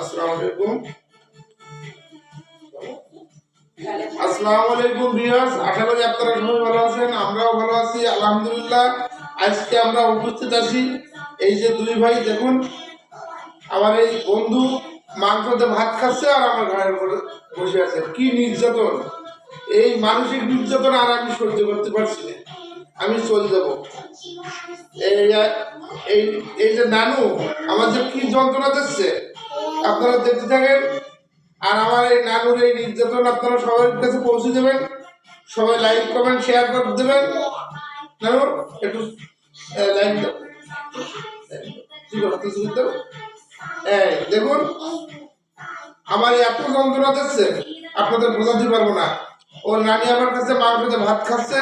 আসসালামু আলাইকুম আলাইকুম ভিউয়ার্স আশা করি আলহামদুলিল্লাহ। আজকে আমরা উপস্থিত আছি, এই যে দুই ভাই, দেখুন, আমার এই বন্ধু মাংসতে ভাত খাচ্ছে আর আমার ঘরের উপরে বসে আছে। কি নির্যাতন। এই মানসিক নির্যাতন আর আমি সহ্য করতে পারছি না। আমি চলে যাব। এই এই এই যে নানু, আমার যে কি যন্ত্রণা দিচ্ছে আপনারা দেখতে থাকেন, আর আমার এই নানুর এই নির্যাতন আপনারা সবার কাছে পৌঁছে দেবেন। সবাই লাইক কমেন্ট শেয়ার করে দেবেন। নানু, একটু লাইক এই দেখুন, আমার এত যন্ত্রণা দিচ্ছে, আপনাদের বোঝাতে পারব না। ওর নানি আমার কাছে কাছে ভাত খাচ্ছে,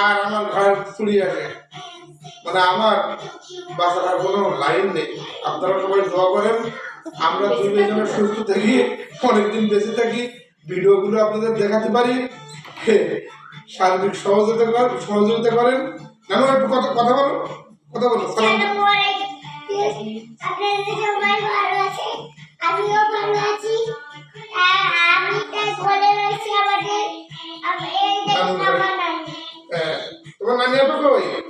আর আমার ঘর চুরি আছে মানে আমার বাসার কোনো লাইন নেই। আপনারা সবাই দোয়া করেন আমরা দুই দুইজনে সুস্থ থাকি অনেকদিন বেঁচে থাকি ভিডিওগুলো আপনাদের দেখাতে পারি। সার্বিক সহযোগিতা কর- সহযোগিতা করেন। একটু কথা কথা বলো কথা বলো সালাম। আমিও ভালো আছি। আমি তাই রয়েছি আমাদের। নানি। হ্যাঁ, তোমার নানি আপা কই?